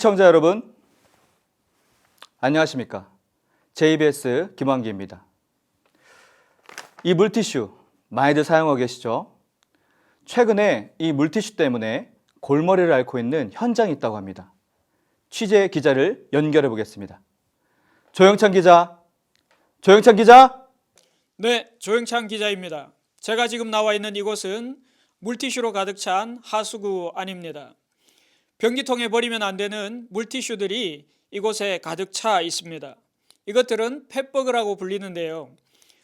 시청자 여러분, 안녕하십니까? JBS 김환기입니다. 이 물티슈 많이들 사용하고 계시죠? 최근에 이 물티슈 때문에 골머리를 앓고 있는 현장이 있다고 합니다. 취재 기자를 연결해 보겠습니다. 조영찬 기자, 조영찬 기자, 네, 조영찬 기자입니다. 제가 지금 나와 있는 이곳은 물티슈로 가득 찬 하수구 안입니다. 변기통에 버리면 안 되는 물티슈들이 이곳에 가득 차 있습니다. 이것들은 펫버그라고 불리는데요.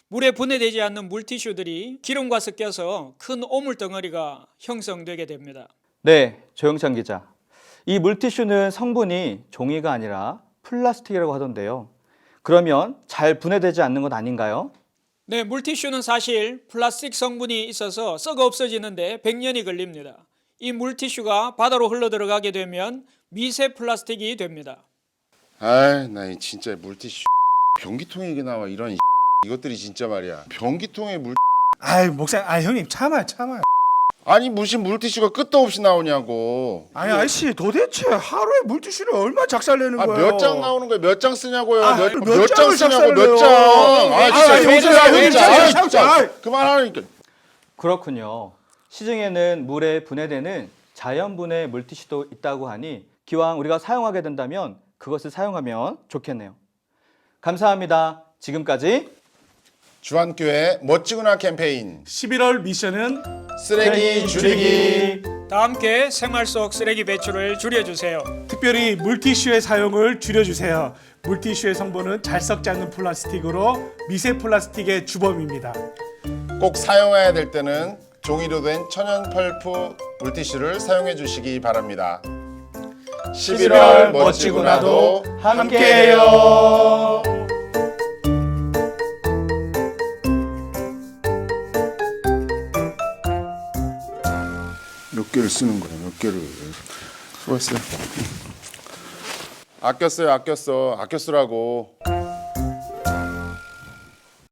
물에 분해되지 않는 물티슈들이 기름과 섞여서 큰 오물 덩어리가 형성되게 됩니다. 네, 조영찬 기자. 이 물티슈는 성분이 종이가 아니라 플라스틱이라고 하던데요. 그러면 잘 분해되지 않는 것 아닌가요? 네, 물티슈는 사실 플라스틱 성분이 있어서 썩어 없어지는데 100년이 걸립니다. 이 물티슈가 바다로 흘러 들어가게 되면 미세 플라스틱이 됩니다. 아이 나이 진짜 물티슈 변기통에 이게 나와 이런 이것들이 진짜 말이야 변기통에 물 아이 목사, 아 형님 참아요, 참아요. 아니 무슨 물티슈가 끝도 없이 나오냐고 아니 아저씨 도대체 하루에 물티슈를 얼마 작살내는 아 거예요? 몇 장 나오는 거야 몇 장 쓰냐고요 아, 몇 몇 장 장을 쓰냐고 작살내요. 몇장아 진짜 아, 형님, 정신아 형님, 진짜 아, 진짜, 진짜 아. 그만하니까 그렇군요. 시중에는 물에 분해되는 자연분해 물티슈도 있다고 하니 기왕 우리가 사용하게 된다면 그것을 사용하면 좋겠네요. 감사합니다. 지금까지 주한교회 멋지구나 캠페인 11월 미션은 쓰레기 줄이기 다 함께 생활 속 쓰레기 배출을 줄여주세요. 특별히 물티슈의 사용을 줄여주세요. 물티슈의 성분은 잘 썩지 않는 플라스틱으로 미세 플라스틱의 주범입니다. 꼭 사용해야 될 때는 종이로 된 천연 펄프 물티슈를 사용해 주시기 바랍니다. 11월 멋지구나도 함께해요. 몇 개를 쓰는 거야 몇 개를? 수고했어요. 아꼈어요 아꼈어. 아껴 쓰라고